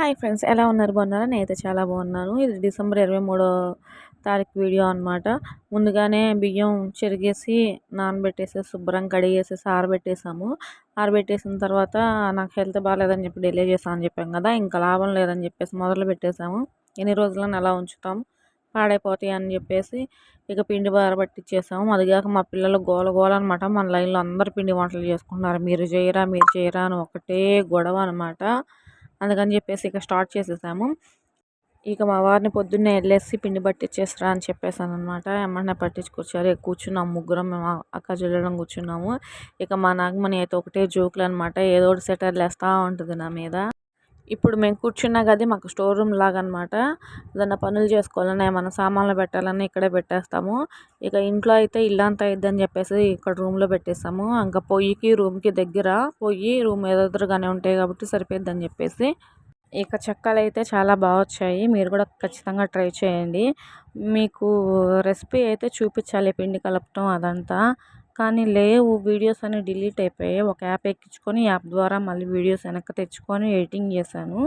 Hi friends ఎలా ఉన్నారు? బాగున్నారా? నేనైతే చాలా బాగున్నాను. ఇది డిసెంబర్ ఇరవై మూడో తారీఖు వీడియో అనమాట ముందుగానే బియ్యం చెరిగేసి నానబెట్టేసి శుభ్రం కడిగేసేసి ఆరబెట్టేసాము. ఆరబెట్టేసిన తర్వాత నాకు హెల్త్ బాగాలేదని చెప్పి డిలే చేసాం అని చెప్పాం కదా ఇంకా లాభం లేదని చెప్పేసి మొదలు పెట్టేసాము. ఎన్ని రోజులను అలా ఉంచుతాం? పాడైపోతాయి అని చెప్పేసి ఇక పిండి బార పట్టించేసాము అదిగాక మా పిల్లలు గోల గోల అనమాట మన లైన్లో అందరు పిండి వంటలు చేసుకుంటున్నారు. మీరు చేయరా మీరు చేయరా అని ఒకటే గొడవ అనమాట అందుకని చెప్పేసి ఇక స్టార్ట్ చేసేసాము. ఇక మా వారిని పొద్దున్నే వెళ్ళేసి పిండి పట్టించేస్తారా అని చెప్పేసాను అనమాట ఏమన్నా పట్టించుకొచ్చారు? కూర్చున్నాం ముగ్గురం మేము అక్క చెల్లెడం కూర్చున్నాము. ఇక మా నాగమణి అయితే ఒకటే జోకులు అనమాట ఏదో ఒకటి సెటర్లు వేస్తూ ఉంటుంది నా మీద. ఇప్పుడు మేము కూర్చున్న గది మాకు స్టోర్ రూమ్ లాగా అనమాట ఏదన్నా పనులు చేసుకోవాలన్నా ఏమన్నా సామాన్లు పెట్టాలన్నా ఇక్కడే పెట్టేస్తాము. ఇక ఇంట్లో అయితే ఇల్లంతా అయిద్దని చెప్పేసి ఇక్కడ రూమ్లో పెట్టేస్తాము. ఇంకా పొయ్యికి రూమ్కి దగ్గర పొయ్యి రూమ్ ఎదురుగానే ఉంటాయి కాబట్టి సరిపోద్దని చెప్పేసి ఇక చెక్కలు అయితే చాలా బాగా వచ్చాయి. మీరు కూడా ఖచ్చితంగా ట్రై చేయండి. మీకు రెసిపీ అయితే చూపించాలి పిండి కలపటం అదంతా. కానీ లేవు. వీడియోస్ అని డిలీట్ అయిపోయాయి. ఒక యాప్ ఎక్కించుకొని యాప్ ద్వారా మళ్ళీ వీడియోస్ వెనక్కి తెచ్చుకొని ఎడిటింగ్ చేశాను.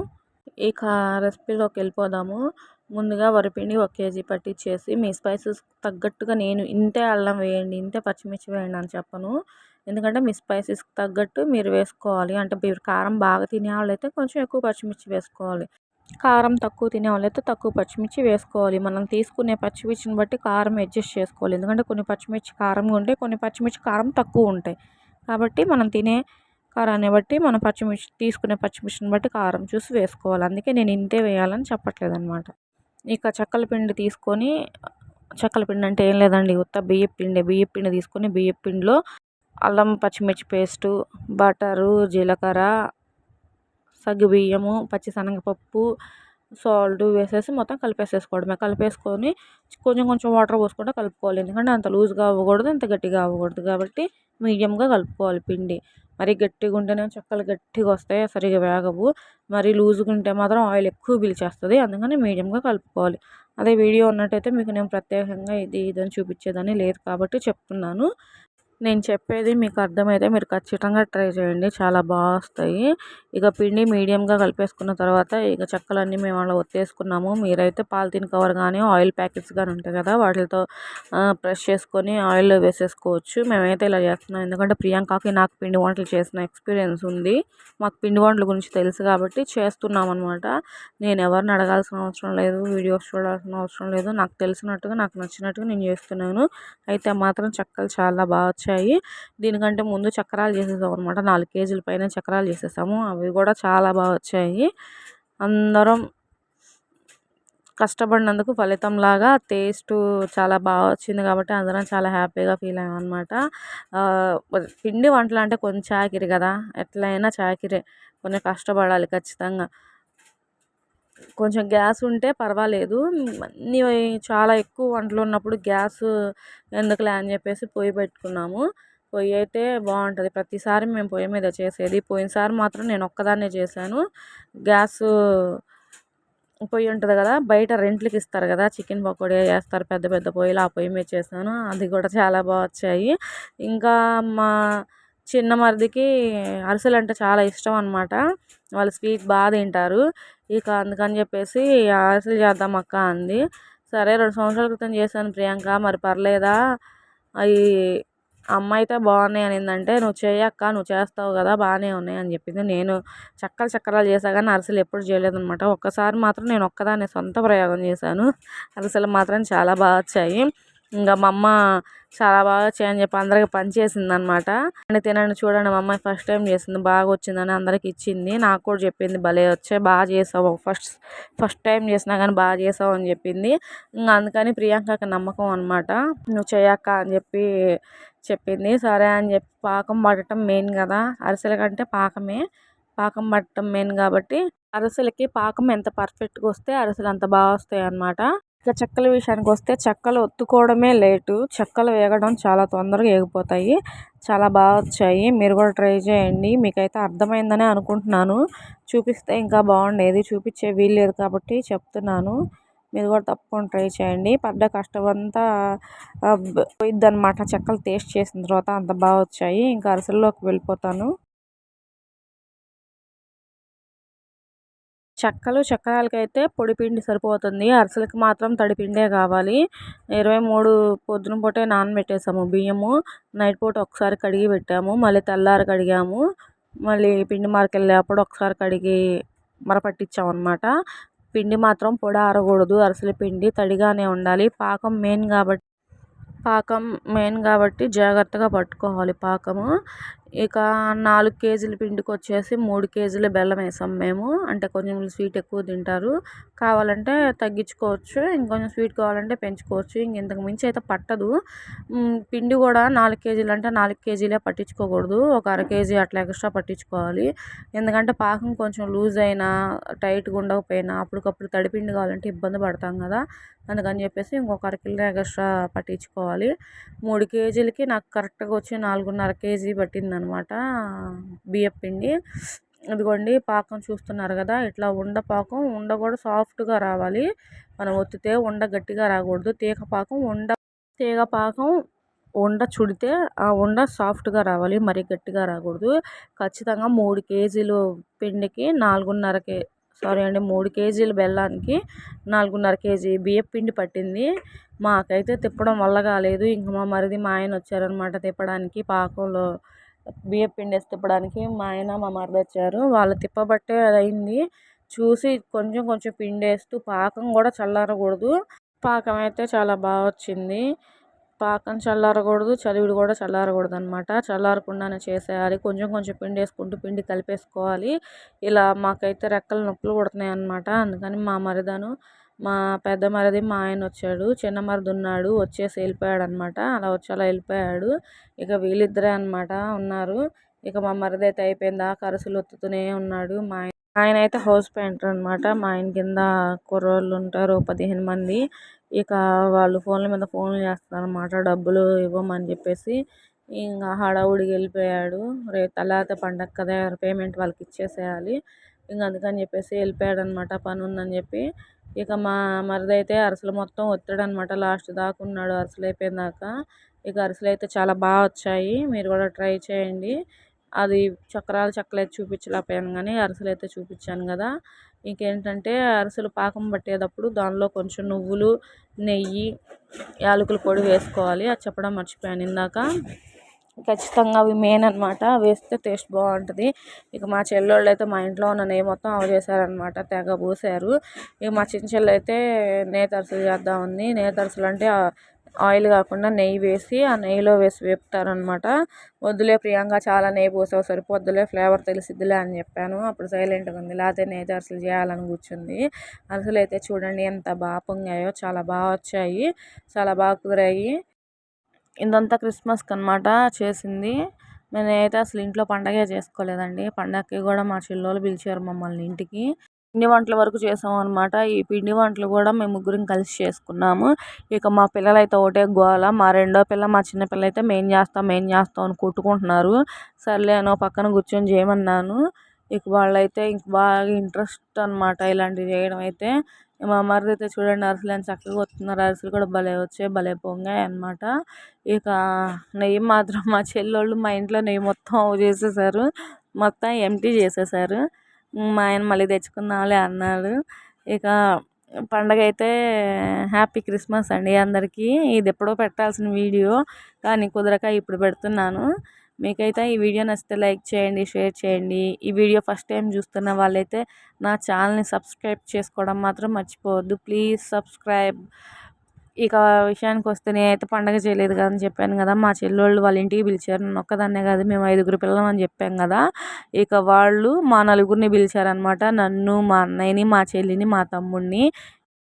ఇక రెసిపీలోకి వెళ్ళిపోదాము. ముందుగా వరిపిండి ఒక కేజీ పట్టించేసి మీ స్పైసెస్ తగ్గట్టుగా నేను ఇంతే అల్లం వేయండి ఇంతే పచ్చిమిర్చి వేయండి అని చెప్పను. ఎందుకంటే మీ స్పైసెస్కి తగ్గట్టు మీరు వేసుకోవాలి. అంటే మీరు కారం బాగా తినే అయితే కొంచెం ఎక్కువ పచ్చిమిర్చి వేసుకోవాలి. కారం తక్కువ తినే వాళ్ళైతే తక్కువ పచ్చిమిర్చి వేసుకోవాలి. మనం తీసుకునే పచ్చిమిర్చిని బట్టి కారం అడ్జస్ట్ చేసుకోవాలి. ఎందుకంటే కొన్ని పచ్చిమిర్చి కారంగా ఉంటాయి కొన్ని పచ్చిమిర్చి కారం తక్కువ ఉంటాయి. కాబట్టి మనం తినే కారాన్ని బట్టి మనం పచ్చిమిర్చి తీసుకునే పచ్చిమిర్చిని బట్టి కారం చూసి వేసుకోవాలి. అందుకే నేను ఇంతే వేయాలని చెప్పట్లేదు అనమాట ఇక చెక్కల పిండి తీసుకొని చెక్కల పిండి అంటే ఏం లేదండి. ఉత్త బియ్య పిండి బియ్య పిండి తీసుకొని బియ్య పిండిలో అల్లం పచ్చిమిర్చి పేస్టు బటరు జీలకర్ర సగ్గుబియ్యము పచ్చిశనగపప్పు సాల్ట్ వేసేసి మొత్తం కలిపేసేసుకోవడమే. కలిపేసుకొని కొంచెం కొంచెం వాటర్ పోసుకుంటూ కలుపుకోవాలి. ఎందుకంటే అంత లూజ్గా అవ్వకూడదు అంత గట్టిగా అవ్వకూడదు కాబట్టి మీడియంగా కలుపుకోవాలి పిండి. మరీ గట్టిగా ఉంటేనే చెక్కలు గట్టిగా వస్తాయి సరిగా వేగవు. మరీ లూజ్గా ఉంటే మాత్రం ఆయిల్ ఎక్కువ పీల్చేస్తుంది అందుకని మీడియంగా కలుపుకోవాలి. అదే వీడియో ఉన్నట్టయితే మీకు నేను ప్రత్యేకంగా ఇది ఇదని చూపించేదని లేదు కాబట్టి చెప్తున్నాను. నేను చెప్పేది మీకు అర్థమైతే మీరు ఖచ్చితంగా ట్రై చేయండి. చాలా బాగా వస్తాయి. ఇక పిండి మీడియంగా కలిపేసుకున్న తర్వాత ఇక చెక్కలన్నీ మేము అలా ఒత్తేసుకున్నాము. మీరైతే పాలిథిన్ కవర్ కానీ ఆయిల్ ప్యాకెట్స్ కానీ ఉంటాయి కదా వాటితో ప్రెష్ చేసుకొని ఆయిల్ వేసేసుకోవచ్చు. మేమైతే ఇలా చేస్తున్నాం. ఎందుకంటే ప్రియాంకకి నాకు పిండి వంటలు చేసిన ఎక్స్పీరియన్స్ ఉంది. మాకు పిండి వంటల గురించి తెలుసు కాబట్టి చేస్తున్నాం అనమాట నేను ఎవరిని అడగాల్సిన అవసరం లేదు వీడియోస్ చూడాల్సిన అవసరం లేదు. నాకు తెలిసినట్టుగా నాకు నచ్చినట్టుగా నేను చేస్తున్నాను. అయితే మాత్రం చెక్కలు చాలా బాగా వచ్చాయి. దీనికంటే ముందు చక్రాలు చేసేసాం అనమాట నాలుగు కేజీల పైన చక్రాలు చేసేసాము. అవి కూడా చాలా బాగా వచ్చాయి. అందరం కష్టపడినందుకు ఫలితంలాగా టేస్ట్ చాలా బాగా వచ్చింది కాబట్టి అందరం చాలా హ్యాపీగా ఫీల్ అయ్యాం అనమాట పిండి వంటలు అంటే కొంచెం చాకిరి కదా. ఎట్లయినా చాకిరే కొంచెం కష్టపడాలి ఖచ్చితంగా. కొంచెం గ్యాస్ ఉంటే పర్వాలేదు. అన్నీ చాలా ఎక్కువ వంటలు ఉన్నప్పుడు గ్యాస్ ఎందుకులే అని చెప్పేసి పొయ్యి పెట్టుకున్నాము. పొయ్యి అయితే బాగుంటుంది. ప్రతిసారి మేము పొయ్యి మీద చేసేది. పోయినసారి మాత్రం నేను ఒక్కదాన్నే చేశాను. గ్యాస్ పొయ్యి ఉంటుంది కదా బయట రెంట్లకి ఇస్తారు కదా చికెన్ పకోడీ వేస్తారు పెద్ద పెద్ద పొయ్యిలు ఆ పొయ్యి మీద చేశాను. అది కూడా చాలా బాగా వచ్చాయి. ఇంకా మా చిన్న మరిదికి అరిసెలు అంటే చాలా ఇష్టం అనమాట వాళ్ళు స్వీట్ బాగా తింటారు. ఇక అందుకని చెప్పేసి అరిసెలు చేద్దాం అక్క అంది. సరే రెండు సంవత్సరాల క్రితం చేశాను ప్రియాంక మరి పర్లేదా? అవి అమ్మ అయితే బాగున్నాయి అనిందంటే నువ్వు చేయక్క నువ్వు చేస్తావు కదా బాగానే ఉన్నాయి అని చెప్పింది. నేను చక్కలు చక్కరాలు చేసా కానీ అరిసెలు ఎప్పుడు చేయలేదన్నమాట. ఒక్కసారి మాత్రం నేను ఒక్కదాన్ని సొంత ప్రయోగం చేశాను. అరిసెలు మాత్రం చాలా బాగా వచ్చాయి. ఇంకా మా అమ్మ చాలా బాగా చేయని చెప్పి అందరికి పంచేసింది అనమాట అండ్ తినండి చూడండి మా అమ్మాయి ఫస్ట్ టైం చేసింది. బాగా వచ్చిందని అందరికి ఇచ్చింది. నాకు కూడా చెప్పింది భలే వచ్చాయి బాగా చేసావు. ఫస్ట్ ఫస్ట్ టైం చేసినా కానీ బాగా చేసావు అని చెప్పింది. ఇంకా అందుకని ప్రియాంకకి నమ్మకం అనమాట నువ్వు చేయక్క అని చెప్పి చెప్పింది. సరే అని చెప్పి పాకం పడటం మెయిన్ కదా. అరిసెల కంటే పాకమే. పాకం పట్టడం మెయిన్ కాబట్టి అరిసెలకి పాకం ఎంత పర్ఫెక్ట్గా వస్తే అరిసెలు అంత బాగా వస్తాయి అన్నమాట. ఇక చెక్కల విషయానికి వస్తే చెక్కలు ఒత్తుకోవడమే లేటు. చెక్కలు వేగడం చాలా తొందరగా వేగిపోతాయి చాలా బాగా వచ్చాయి. మీరు కూడా ట్రై చేయండి. మీకైతే అర్థమైందని అనుకుంటున్నాను. చూపిస్తే ఇంకా బాగుండేది. చూపించే వీల్లేదు కాబట్టి చెప్తున్నాను. మీరు కూడా తప్పకుండా ట్రై చేయండి. పడ్డ కష్టం అంతా పోయిద్ది అనమాట చెక్కలు టేస్ట్ చేసిన తర్వాత అంత బాగా వచ్చాయి. ఇంకా అరిసెల్లోకి వెళ్ళిపోతాను. చెక్కలు చక్రాలకైతే పొడిపిండి పొడి పిండి సరిపోతుంది. అరిసెలకి మాత్రం తడి పిండే కావాలి. ఇరవై మూడు పొద్దున పూటే నానబెట్టేసాము బియ్యము. నైట్ పూట ఒకసారి కడిగి పెట్టాము. మళ్ళీ తెల్లారి కడిగాము. మళ్ళీ పిండి మార్కెళ్ళేటప్పుడు ఒకసారి కడిగి మరపట్టించాం అనమాట పిండి మాత్రం పొడి ఆరకూడదు. అరిసెల పిండి తడిగానే ఉండాలి. పాకం మెయిన్ కాబట్టి పాకం మెయిన్ కాబట్టి జాగ్రత్తగా పట్టుకోవాలి పాకము. ఇక నాలుగు కేజీల పిండికి వచ్చేసి మూడు కేజీల బెల్లం వేసాం మేము. అంటే కొంచెం స్వీట్ ఎక్కువ తింటారు. కావాలంటే తగ్గించుకోవచ్చు. ఇంకొంచెం స్వీట్ కావాలంటే పెంచుకోవచ్చు. ఇంక ఇంతకు మించి అయితే పట్టదు. పిండి కూడా నాలుగు కేజీలు అంటే నాలుగు కేజీలే పట్టించుకోకూడదు. ఒక అర కేజీ అట్లా ఎక్స్ట్రా పట్టించుకోవాలి. ఎందుకంటే పాకం కొంచెం లూజ్ అయినా టైట్గా ఉండకపోయినా అప్పటికప్పుడు తడిపిండి కావాలంటే ఇబ్బంది పడతాం కదా. అందుకని చెప్పేసి ఇంకొక అర కిలో ఎక్స్ట్రా పట్టించుకోవాలి. మూడు కేజీలకి నాకు కరెక్ట్గా వచ్చి నాలుగున్నర కేజీ పట్టిందనమాట బియ్యం పిండి. ఇదిగోండి పాకం చూస్తున్నారు కదా ఇట్లా ఉండ పాకం ఉండ కూడా సాఫ్ట్గా రావాలి. మనం ఒత్తితే ఉండ గట్టిగా రాకూడదు. తీగ పాకం ఉండ తీగ పాకం ఉండ చుడితే ఆ ఉండ సాఫ్ట్గా రావాలి. మరి గట్టిగా రాకూడదు. ఖచ్చితంగా మూడు కేజీలు పిండికి నాలుగున్నర కే సారీ అండి మూడు కేజీల బెల్లానికి నాలుగున్నర కేజీ బియ్యం పిండి పట్టింది. మాకైతే తిప్పడం వల్ల కాలేదు. ఇంక మా మరిది మా ఆయన వచ్చారనమాట తిప్పడానికి పాకంలో బియ్యం పిండి వేసి తిప్పడానికి. మా ఆయన మా మరిది వచ్చారు. వాళ్ళు తిప్పబట్టే అది అయింది. చూసి కొంచెం కొంచెం పిండి వేస్తూ పాకం కూడా చల్లారకూడదు. పాకం అయితే చాలా బాగా వచ్చింది. పాకం చల్లారకూడదు చలివిడి కూడా చల్లారకూడదు అనమాట చల్లారకుండానే చేసేయాలి. కొంచెం కొంచెం పిండి వేసుకుంటూ పిండి కలిపేసుకోవాలి. ఇలా మాకైతే రెక్కలు నొప్పులు పుడుతున్నాయి అనమాట అందుకని మా మరిదను మా పెద్ద మరిది మా ఆయన వచ్చాడు. చిన్న మరిది ఉన్నాడు. వచ్చేసి వెళ్ళిపోయాడు అనమాట అలా వచ్చి అలా వెళ్ళిపోయాడు. ఇక వీళ్ళిద్దరే అనమాట ఉన్నారు. ఇక మా మరిది అయితే అయిపోయిందా కరసులు ఒత్తుతూనే ఉన్నాడు. మా ఆయన అయితే హౌస్ పెయింటర్ అనమాట మా ఆయన కింద కుర్రోళ్ళు ఉంటారు పదిహేను మంది. ఇక వాళ్ళు ఫోన్ల మీద ఫోన్లు చేస్తున్నారు అనమాట డబ్బులు ఇవ్వమని చెప్పేసి ఇంకా హడావుడికి వెళ్ళిపోయాడు. రేపు తర్వాత పండగ కదా పేమెంట్ వాళ్ళకి ఇచ్చేసేయాలి. ఇంకా అందుకని చెప్పేసి వెళ్ళిపోయాడు అనమాట పని ఉందని చెప్పి ఇక మా మరిదైతే అరసలు మొత్తం ఒత్తాడనమాట లాస్ట్ దాకా ఉన్నాడు అరసలు అయిపోయిన దాకా. ఇక అరిసెలు అయితే చాలా బాగా వచ్చాయి. మీరు కూడా ట్రై చేయండి. అది చక్రాలు చక్కలేదు చూపించలేకపోయాను కానీ అరిసెలు అయితే చూపించాను కదా. ఇంకేంటంటే అరిసెలు పాకం పట్టేటప్పుడు దానిలో కొంచెం నువ్వులు నెయ్యి యాలకుల పొడి వేసుకోవాలి. అది చెప్పడం మర్చిపోయాను. ఇందాక ఖచ్చితంగా అవి మెయిన్ అనమాట వేస్తే టేస్ట్ బాగుంటుంది. ఇక మా చెల్లోళ్ళు అయితే మా ఇంట్లో ఉన్న నెయ్యి మొత్తం అవి చేశారనమాట తెగ పూసారు. ఇక మా చిన్న చెల్లి అయితే నేతరసలు చేద్దాం ఉంది. నేతరసలు అంటే ఆయిల్ కాకుండా నెయ్యి వేసి ఆ నెయ్యిలో వేసి వేపుతారనమాట వద్దులే ప్రియాంక చాలా నెయ్యి పోసావు సరిపోద్దులే ఫ్లేవర్ తెలిసిద్దిలే అని చెప్పాను. అప్పుడు సైలెంట్గా ఉంది. లేకపోతే నెయ్యి అరిసెలు చేయాలని కూర్చుంది. అరిసెలు అయితే చూడండి ఎంత బాగా పొంగాయో చాలా బాగా వచ్చాయి చాలా బాగా కుదిరాయి. ఇదంతా క్రిస్మస్కి అనమాట చేసింది. నేనైతే అసలు ఇంట్లో పండగే చేసుకోలేదండి. పండగకి కూడా మా చెల్లోళ్ళు పిలిచారు మమ్మల్ని ఇంటికి. పిండి వంటల వరకు చేసాం అనమాట ఈ పిండి వంటలు కూడా మేము ముగ్గురం కలిసి చేసుకున్నాము. ఇక మా పిల్లలు అయితే ఒకటే గోల. మా రెండో పిల్ల మా చిన్న పిల్ల అయితే మేం చేస్తాం మేం చేస్తాం అని కొట్టుకుంటున్నారు. సర్లే అనో పక్కన కూర్చొని చేయమన్నాను. ఇక వాళ్ళైతే ఇంక బాగా ఇంట్రెస్ట్ అనమాట ఇలాంటివి చేయడం అయితే. మా మరిది అయితే చూడండి అరిసెలు అని చక్కగా వస్తున్నారు అరిసెలు కూడా భలే వచ్చాయి భలే పొంగాయి అనమాట ఇక నెయ్యి మాత్రం మా చెల్లెళ్ళు మా ఇంట్లో నెయ్యి మొత్తం చేసేసారు. మొత్తం ఎంటీ చేసేసారు. మా ఆయన మళ్ళీ తెచ్చుకుందాంలే అన్నాడు. ఇక పండగ అయితే హ్యాపీ క్రిస్మస్ అండి అందరికీ. ఇది ఎప్పుడో పెట్టాల్సిన వీడియో కానీ కుదరక ఇప్పుడు పెడుతున్నాను. మీకైతే ఈ వీడియో నచ్చితే లైక్ చేయండి షేర్ చేయండి. ఈ వీడియో ఫస్ట్ టైం చూస్తున్న వాళ్ళైతే నా ఛానల్ని సబ్స్క్రైబ్ చేసుకోవడం మాత్రం మర్చిపోవద్దు. Please subscribe. ఇక విషయానికి వస్తే నేనైతే పండగ చేయలేదు కదా అని చెప్పాను కదా. మా చెల్లెళ్ళు వాళ్ళ ఇంటికి పిలిచారు. నన్ను ఒక్కదాన్నే కాదు మేము ఐదుగురు పిల్లలం అని చెప్పాం కదా. ఇక వాళ్ళు మా నలుగురిని పిలిచారనమాట నన్ను మా అన్నయ్యని మా చెల్లిని మా తమ్ముడిని.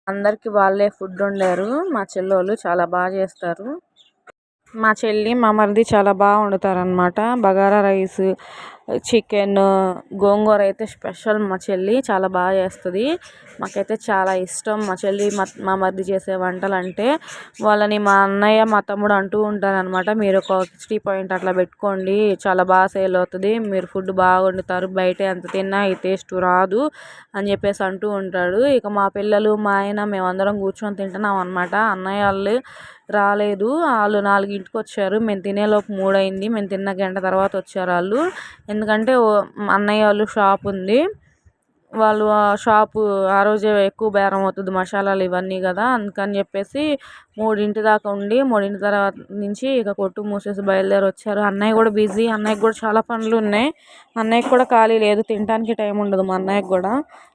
అందరికీ వాళ్ళే ఫుడ్ వండారు. మా చెల్లోళ్ళు చాలా బాగా చేస్తారు. మా చెల్లి మా మరిది చాలా బాగా వండుతారనమాట బగారా రైస్ చికెన్ గోంగూర అయితే స్పెషల్ మా చెల్లి చాలా బాగా చేస్తుంది. మాకైతే చాలా ఇష్టం. మా చెల్లి మా మా మరిది చేసే వంటలు అంటే వాళ్ళని మా అన్నయ్య మా తమ్ముడు అంటూ ఉంటారనమాట మీరు ఒక సిక్స్టీ పాయింట్ అట్లా పెట్టుకోండి చాలా బాగా సేల్ అవుతుంది. మీరు ఫుడ్ బాగా వండుతారు బయట ఎంత తిన్నా ఈ టేస్ట్ రాదు అని చెప్పేసి అంటూ ఉంటాడు. ఇక మా పిల్లలు మా ఆయన మేమందరం కూర్చొని తింటున్నాం అనమాట అన్నయ్య వాళ్ళు రాలేదు. వాళ్ళు నాలుగింటికి వచ్చారు మేము తినేలోపు మూడైంది మేము తిన్న గంట తర్వాత వచ్చారు వాళ్ళు ఎందుకంటే అన్నయ్య వాళ్ళు షాప్ ఉంది వాళ్ళు ఆ షాపు ఆ రోజే ఎక్కువ బేరం అవుతుంది మసాలాలు ఇవన్నీ కదా. అందుకని చెప్పేసి మూడింటి దాకా ఉండి మూడింటి తర్వాత నుంచి ఇక కొట్టు మూసేసి బయలుదేరి వచ్చారు అన్నయ్య కూడా బిజీ. అన్నయ్యకి కూడా చాలా పనులు ఉన్నాయి అన్నయ్యకి కూడా ఖాళీ లేదు. తినడానికి టైం ఉండదు మా అన్నయ్యకి కూడా.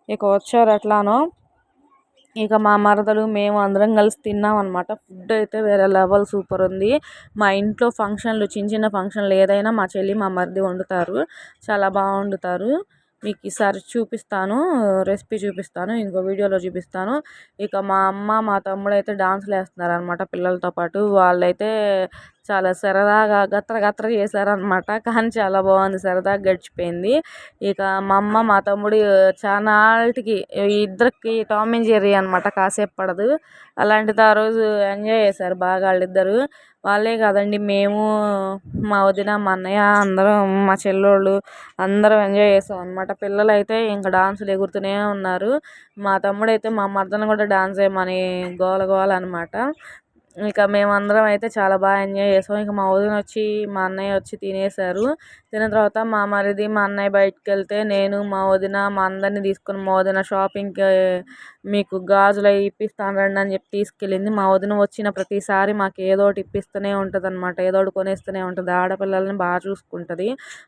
ఇక వచ్చారు ఎట్లానో. ఇక మా మరదలు మేము అందరం కలిసి తిన్నాం అనమాట ఫుడ్ అయితే వేరే లెవెల్ సూపర్ ఉంది. మా ఇంట్లో ఫంక్షన్లు చిన్న చిన్న ఫంక్షన్లు ఏదైనా మా చెల్లి మా మరిది వండుతారు. చాలా బాగా వండుతారు. మీకు ఈసారి చూపిస్తాను రెసిపీ చూపిస్తాను ఇంకో వీడియోలో చూపిస్తాను. ఇక మా అమ్మ మా తమ్ముడు అయితే డాన్సులు వేస్తున్నారు అనమాట పిల్లలతో పాటు. వాళ్ళైతే చాలా సరదాగా గత్ర గత్ర చేశారనమాట కానీ చాలా బాగుంది. సరదాగా గడిచిపోయింది. ఇక మా అమ్మ మా తమ్ముడు చాలాటికి ఇద్దరికి టామ్ అండ్ జెర్రీ అనమాట కాసేపు పడదు. అలాంటిది ఆ రోజు ఎంజాయ్ చేశారు బాగా వాళ్ళిద్దరు. వాళ్ళే కాదండి మేము మా వదిన మా అన్నయ్య అందరం మా చెల్లోళ్ళు అందరం ఎంజాయ్ చేసాం అనమాట పిల్లలు అయితే ఇంకా డాన్సులు ఎగురుతూనే ఉన్నారు. మా తమ్ముడైతే మా మర్దన కూడా డాన్స్ వేయమని గోల గోల అనమాట ఇక మేమందరం అయితే చాలా బాగా ఎంజాయ్ చేసాం. ఇక మా వదిన వచ్చి మా అన్నయ్య వచ్చి తినేసారు. తిన్న తర్వాత మా మరిది మా అన్నయ్య బయటికి వెళ్తే నేను మా వదిన మా అందరిని తీసుకొని మా వదిన షాపింగ్కి మీకు గాజులు అవి ఇప్పిస్తాను రండి అని చెప్పి తీసుకెళ్ళింది. మా వదిన వచ్చిన ప్రతిసారి మాకు ఏదో ఒకటి ఇప్పిస్తూనే ఉంటుంది అనమాట ఏదో ఒకటి కొనేస్తూనే ఉంటుంది. ఆడపిల్లల్ని బాగా చూసుకుంటుంది.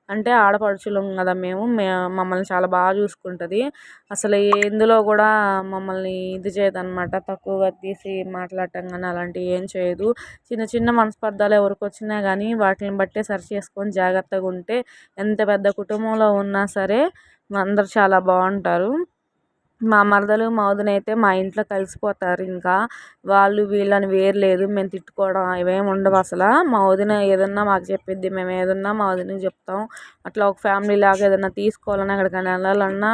అంటే ఆడపడుచులం కదా మేము మమ్మల్ని చాలా బాగా చూసుకుంటుంది. అసలు ఎందులో కూడా మమ్మల్ని ఇది చేయదన్నమాట. తక్కువగా తీసి మాట్లాడటం కానీ అలాంటివి ఏం చేయదు. చిన్న చిన్న మనస్పర్ధాలు ఎవరికి వచ్చినా కానీ వాటిని బట్టే సరి చేసుకొని జాగ్రత్తగా ఉంటే ఎంత పెద్ద కుటుంబంలో ఉన్నా సరే అందరు చాలా బాగుంటారు. మా మరదలు మా వదిన అయితే మా ఇంట్లో కలిసిపోతారు ఇంకా. వాళ్ళు వీళ్ళని వేరు లేదు మేము తిట్టుకోవడం ఇవేమి ఉండవు అసలు. మా వదిన ఏదన్నా మాకు చెప్పిద్ది మేము ఏదన్నా మా చెప్తాం. అట్లా ఒక ఫ్యామిలీ లాగా ఏదన్నా తీసుకోవాలన్నా ఎక్కడికైనా వెళ్ళాలన్నా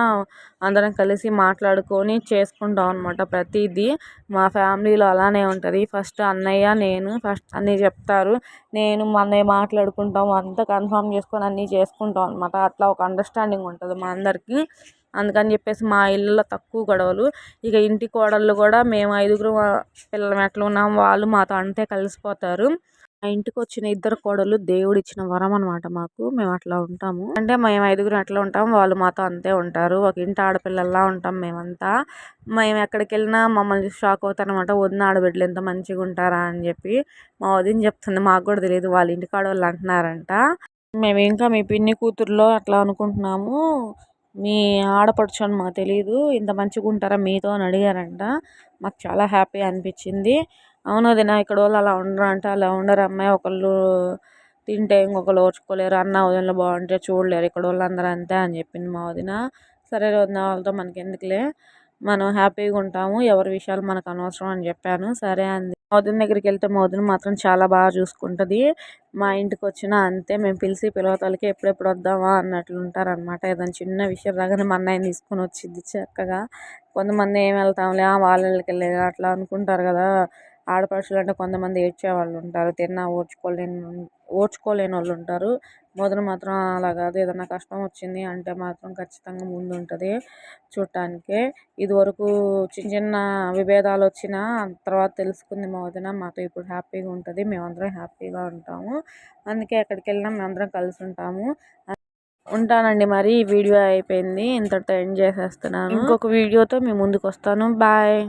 అందరం కలిసి మాట్లాడుకొని చేసుకుంటాం అనమాట ప్రతిదీ. మా ఫ్యామిలీలో అలానే ఉంటుంది. ఫస్ట్ అన్నయ్య నేను ఫస్ట్ అన్నీ చెప్తారు. నేను మా అన్నయ్య మాట్లాడుకుంటాం అంతా కన్ఫర్మ్ చేసుకొని అన్నీ చేసుకుంటాం అనమాట అట్లా ఒక అండర్స్టాండింగ్ ఉంటుంది మా అందరికీ. అందుకని చెప్పేసి మా ఇళ్ళలో తక్కువ గొడవలు. ఇక ఇంటి కోడళ్ళు కూడా మేము ఐదుగురు పిల్లలం ఎట్లా ఉన్నాం. వాళ్ళు మాతో అంతే కలిసిపోతారు. మా ఇంటికి వచ్చిన ఇద్దరు కోడలు దేవుడు ఇచ్చిన వరం అనమాట మాకు. మేము అట్లా ఉంటాము. అంటే మేము ఐదుగురు అట్లా ఉంటాం. వాళ్ళు మాతో అంతే ఉంటారు. ఒక ఇంటి ఆడపిల్లల్లా ఉంటాం మేమంతా. మేము ఎక్కడికి వెళ్ళినా మమ్మల్ని షాక్ అవుతారనమాట వదిన ఆడబిడ్డలు ఎంత మంచిగా ఉంటారా? అని చెప్పి మా వదిన చెప్తుంది. మాకు కూడా తెలియదు. వాళ్ళ కాడ వాళ్ళు అంటున్నారంట. మేము ఇంకా మీ పిన్ని కూతురులో అట్లా అనుకుంటున్నాము. మీ ఆడపడుచు అని మాకు తెలియదు ఇంత మంచిగా ఉంటారా మీతో అని అడిగారంట. మాకు చాలా హ్యాపీ అనిపించింది. అవును వదిన ఇక్కడ వాళ్ళు అలా ఉండరు అంటే అలా ఉండరు అమ్మాయి. ఒకళ్ళు తింటే ఇంకొకరు ఓర్చుకోలేరు. అన్న వదినలు బాగుంటే చూడలేరు. ఇక్కడ వాళ్ళు అందరూ అంతే అని చెప్పింది మా వదిన. సరే వదిన వాళ్ళతో మనకి ఎందుకులే మనం హ్యాపీగా ఉంటాము ఎవరి విషయాలు మనకు అనవసరం అని చెప్పాను. సరే అంది. మా దగ్గరికి వెళ్తే మా మాత్రం చాలా బాగా చూసుకుంటుంది. మా ఇంటికి వచ్చినా అంతే మేము పిలిచి పిలవతలకి ఎప్పుడెప్పుడు వద్దామా అన్నట్లు ఉంటారనమాట ఏదైనా చిన్న విషయం రాగానే మా అన్నయ్యని తీసుకొని వచ్చింది చక్కగా. కొంతమంది ఏం వెళ్తాంలే వాళ్ళ వెళ్ళే అట్లా అనుకుంటారు కదా. ఆడపడుచులు అంటే కొంతమంది ఏడ్చే వాళ్ళు ఉంటారు తిన్నా ఓర్చుకోలేని ఓర్చుకోలేని వాళ్ళు ఉంటారు మొదలు మాత్రం అలా కాదు. ఏదైనా కష్టం వచ్చింది అంటే మాత్రం ఖచ్చితంగా ముందు ఉంటుంది చూడటానికి ఇదివరకు చిన్న చిన్న విభేదాలు వచ్చినా తర్వాత తెలుసుకుంది మా వదిన మాతో ఇప్పుడు హ్యాపీగా ఉంటుంది. మేమందరం హ్యాపీగా ఉంటాము. అందుకే ఎక్కడికి వెళ్ళినా మేమందరం కలిసి ఉంటాము ఉంటానండి మరి. ఈ వీడియో అయిపోయింది. ఇంతటితో ఎండ్ చేసేస్తున్నాను. ఇంకొక వీడియోతో మీ ముందుకు వస్తాను బాయ్.